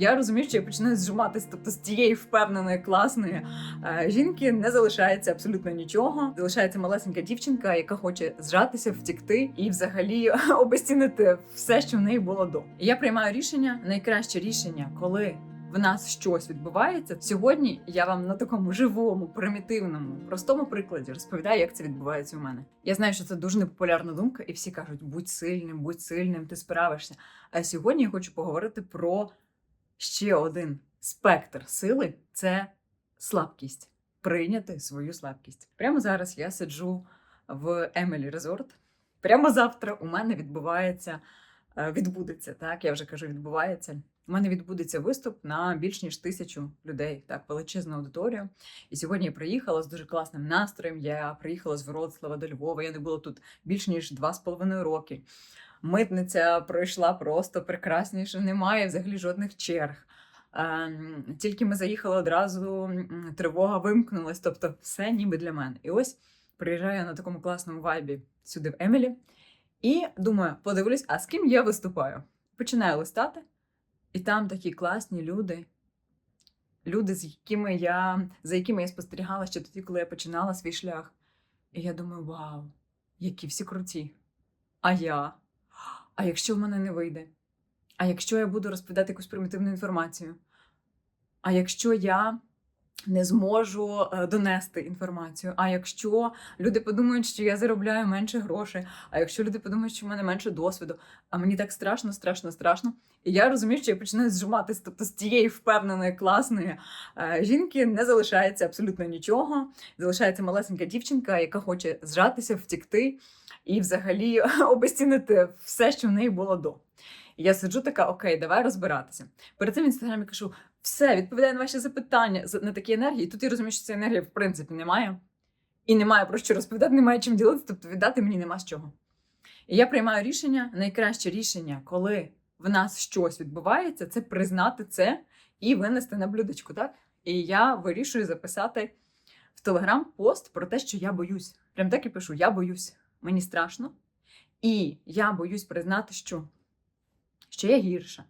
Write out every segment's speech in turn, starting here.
Я розумію, що я починаю зжиматись, тобто з тієї впевненої, класної е, жінки не залишається абсолютно нічого. Залишається малесенька дівчинка, яка хоче зжатися, втікти і взагалі обезцінити все, що в неї було до. Я приймаю рішення, найкраще рішення, коли. В нас щось відбувається сьогодні. Я вам на такому живому, примітивному, простому прикладі розповідаю, як це відбувається у мене. Я знаю, що це дуже непопулярна думка, і всі кажуть: будь сильним, будь сильним, ти справишся. А сьогодні я хочу поговорити про ще один спектр сили це слабкість. Прийняти свою слабкість. Прямо зараз я сиджу в Емелі Резорт. Прямо завтра у мене відбувається, е, відбудеться, так, я вже кажу, відбувається. У мене відбудеться виступ на більш ніж тисячу людей, так, величезну аудиторію. І сьогодні я приїхала з дуже класним настроєм. Я приїхала з Вроцлава до Львова. Я не була тут більш ніж два з половиною роки. Митниця пройшла просто прекрасніше, немає взагалі жодних черг. Ем, Тільки ми заїхали одразу, тривога вимкнулась, тобто все ніби для мене. І ось приїжджаю на такому класному вайбі сюди в Емілі, і думаю, подивлюсь, а з ким я виступаю. Починаю листати, і там такі класні люди. Люди, з якими я, за якими я спостерігала ще тоді, коли я починала свій шлях. І я думаю, вау, які всі круті. А я? А якщо в мене не вийде? А якщо я буду розповідати якусь примітивну інформацію? А якщо я не зможу е, донести інформацію? А якщо люди подумають, що я заробляю менше грошей, а якщо люди подумають, що в мене менше досвіду, а мені так страшно, страшно, страшно. І я розумію, що я починаю зжиматись, тобто з тієї впевненої, класної е, жінки не залишається абсолютно нічого. Залишається малесенька дівчинка, яка хоче зжатися, втікти і взагалі обезцінити все, що в неї було до. Я сиджу така, окей, давай розбиратися. Перед цим в інстаграмі кажу: все, відповідаю на ваші запитання на такі енергії. І тут я розумію, що цієї енергії в принципі немає. І немає про що розповідати, немає чим ділитися, тобто віддати мені нема з чого. І я приймаю рішення, найкраще рішення, коли в нас щось відбувається, це признати це і винести на блюдечку, так? І я вирішую записати в Телеграм пост про те, що я боюсь. Прям так і пишу: я боюсь, мені страшно. І я боюсь признати, що, що я гірша,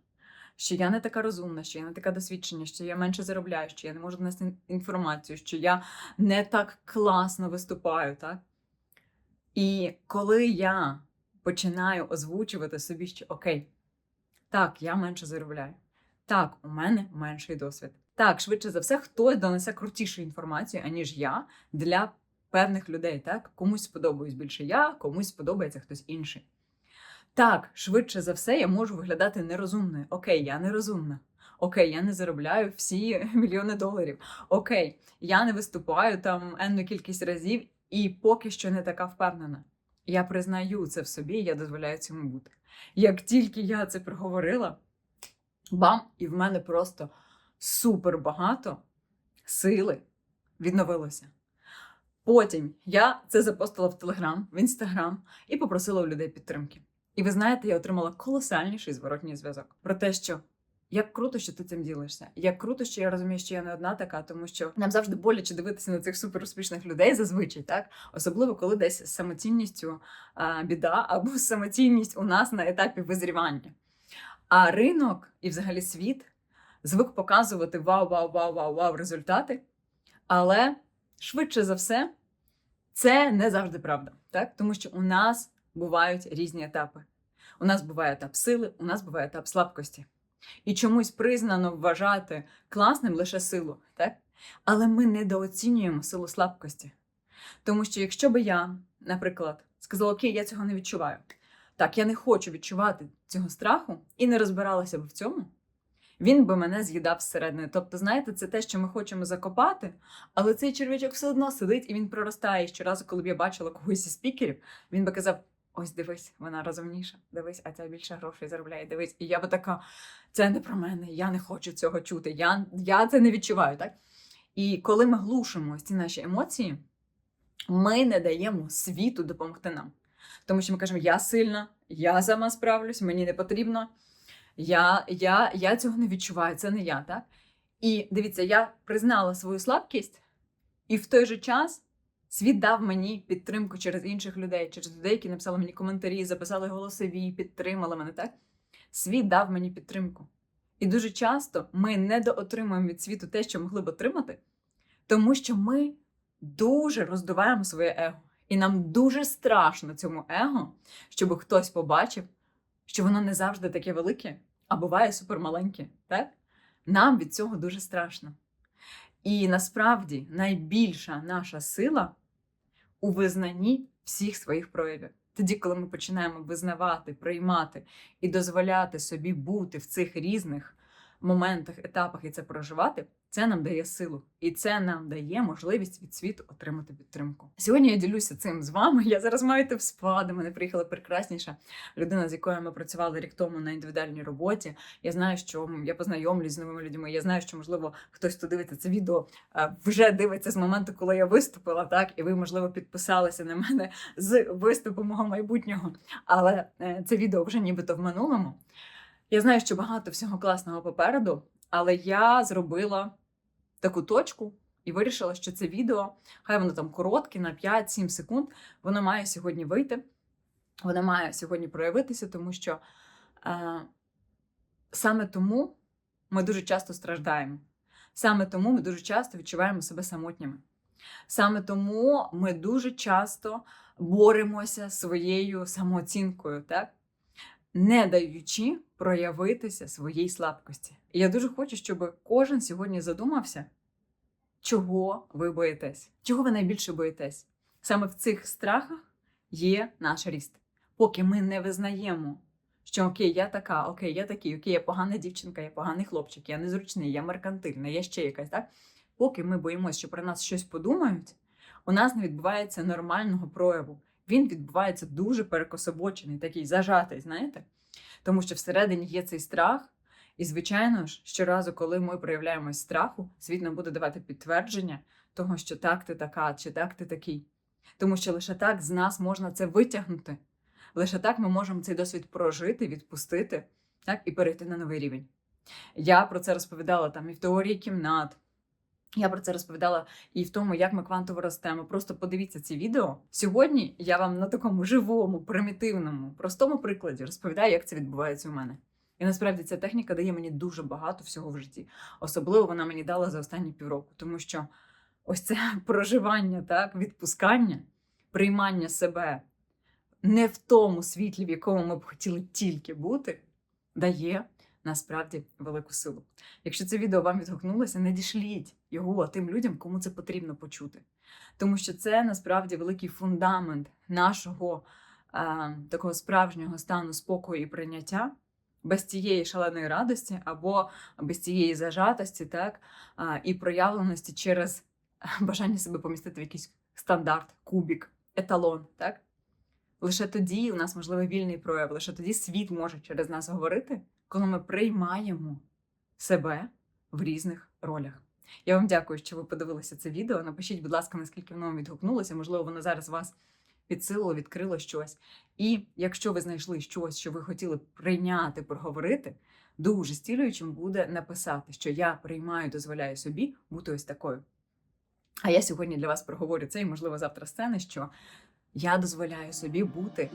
що я не така розумна, що я не така досвідчена, що я менше заробляю, що я не можу донести інформацію, що я не так класно виступаю, так? І коли я починаю озвучувати собі, що окей, так, я менше заробляю. Так, у мене менший досвід. Так, швидше за все, хтось донесе крутішу інформацію, аніж я для певних людей. Так, комусь сподобаюсь більше я, комусь сподобається хтось інший. Так, швидше за все, я можу виглядати нерозумною. Окей, я нерозумна. Окей, я не заробляю всі мільйони доларів. Окей, я не виступаю там енну кількість разів і поки що не така впевнена. Я признаю це в собі, і я дозволяю цьому бути. Як тільки я це проговорила, бам, і в мене просто супер багато сили відновилося. Потім я це запостила в Телеграм, в Інстаграм і попросила у людей підтримки. І ви знаєте, я отримала колосальніший зворотній зв'язок про те, що як круто, що ти цим ділишся. Як круто, що я розумію, що я не одна така, тому що нам завжди боляче дивитися на цих суперуспішних людей зазвичай, так особливо коли десь з самоцінністю а, біда або самоцінність у нас на етапі визрівання. А ринок і взагалі світ звик показувати вау, вау, вау, вау, вау результати. Але швидше за все, це не завжди правда, так? Тому що у нас бувають різні етапи. У нас буває етап сили, у нас буває етап слабкості. І чомусь признано вважати класним лише силу, так? Але ми недооцінюємо силу слабкості. Тому що якщо би я, наприклад, сказала, окей, я цього не відчуваю. Так, я не хочу відчувати цього страху і не розбиралася б в цьому, він би мене з'їдав зсередини. Тобто, знаєте, це те, що ми хочемо закопати, але цей черв'ячок все одно сидить і він проростає. І щоразу, коли б я бачила когось із спікерів, він би казав: ось дивись, вона розумніша, дивись, а ця більше грошей заробляє. Дивись. І я би така, це не про мене, я не хочу цього чути. Я, я це не відчуваю, так? І коли ми глушимо ці наші емоції, ми не даємо світу допомогти нам. Тому що ми кажемо, я сильна, я сама справлюсь, мені не потрібно. Я, я, я цього не відчуваю, це не я, так? І дивіться, я признала свою слабкість, і в той же час світ дав мені підтримку через інших людей, через людей, які написали мені коментарі, записали голосові, підтримали мене, так? Світ дав мені підтримку. І дуже часто ми недоотримуємо від світу те, що могли б отримати, тому що ми дуже роздуваємо своє его. І нам дуже страшно цьому его, щоб хтось побачив, що воно не завжди таке велике, а буває супермаленьке. Так? Нам від цього дуже страшно. І насправді найбільша наша сила у визнанні всіх своїх проявів. Тоді, коли ми починаємо визнавати, приймати і дозволяти собі бути в цих різних моментах, етапах і це проживати, це нам дає силу, і це нам дає можливість від світу отримати підтримку. Сьогодні я ділюся цим з вами. Я зараз маю в спа. До мене приїхала прекрасніша людина, з якою ми працювали рік тому на індивідуальній роботі. Я знаю, що я познайомлюсь з новими людьми. Я знаю, що можливо хтось, хто дивиться це відео, е, вже дивиться з моменту, коли я виступила, так і ви, можливо, підписалися на мене з виступу мого майбутнього. Але е, це відео вже нібито в минулому. Я знаю, що багато всього класного попереду, але я зробила таку точку і вирішила, що це відео, хай воно там коротке, на 5-7 секунд, воно має сьогодні вийти, воно має сьогодні проявитися, тому що е, саме тому ми дуже часто страждаємо. Саме тому ми дуже часто відчуваємо себе самотніми. Саме тому ми дуже часто боремося своєю самооцінкою, так? Не даючи проявитися своїй слабкості. І я дуже хочу, щоб кожен сьогодні задумався, чого ви боїтесь, чого ви найбільше боїтесь. Саме в цих страхах є наш ріст. Поки ми не визнаємо, що окей, я така, окей, я такий, окей, я погана дівчинка, я поганий хлопчик, я незручний, я меркантильна, я ще якась, так? Поки ми боїмося, що про нас щось подумають, у нас не відбувається нормального прояву. Він відбувається дуже перекособочений, такий зажатий, знаєте? Тому що всередині є цей страх, і, звичайно ж, щоразу, коли ми проявляємось страху, світ нам буде давати підтвердження того, що так ти така, чи так ти такий. Тому що лише так з нас можна це витягнути. Лише так ми можемо цей досвід прожити, відпустити так, і перейти на новий рівень. Я про це розповідала там і в теорії кімнат. Я про це розповідала і в тому, як ми квантово ростемо. Просто подивіться ці відео. Сьогодні я вам на такому живому, примітивному, простому прикладі розповідаю, як це відбувається у мене. І насправді ця техніка дає мені дуже багато всього в житті. Особливо вона мені дала за останні півроку, тому що ось це проживання, так, відпускання, приймання себе не в тому світлі, в якому ми б хотіли тільки бути, дає насправді велику силу. Якщо це відео вам відгукнулося, надішліть його тим людям, кому це потрібно почути. Тому що це насправді великий фундамент нашого е, такого справжнього стану спокою і прийняття. Без цієї шаленої радості або без цієї зажатості, так, а, і проявленості через бажання себе помістити в якийсь стандарт, кубік, еталон. Так? Лише тоді у нас можливий вільний прояв, лише тоді світ може через нас говорити, коли ми приймаємо себе в різних ролях. Я вам дякую, що ви подивилися це відео. Напишіть, будь ласка, наскільки воно вам відгукнулося. Можливо, воно зараз вас підсилило, відкрило щось. І якщо ви знайшли щось, що ви хотіли прийняти, проговорити, дуже стілюючим буде написати, що я приймаю, дозволяю собі бути ось такою. А я сьогодні для вас проговорю це, і, можливо, завтра сцени, що я дозволяю собі бути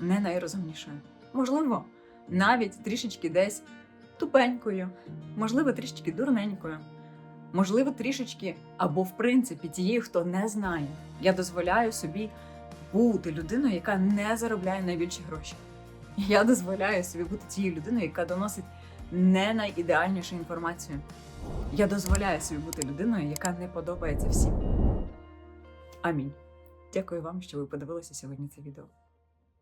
не найрозумнішою. Можливо, навіть трішечки десь тупенькою, можливо, трішечки дурненькою, можливо, трішечки або, в принципі, тією, хто не знає. Я дозволяю собі бути людиною, яка не заробляє найбільші гроші. Я дозволяю собі бути тією людиною, яка доносить не найідеальнішу інформацію. Я дозволяю собі бути людиною, яка не подобається всім. Амінь. Дякую вам, що ви подивилися сьогодні це відео.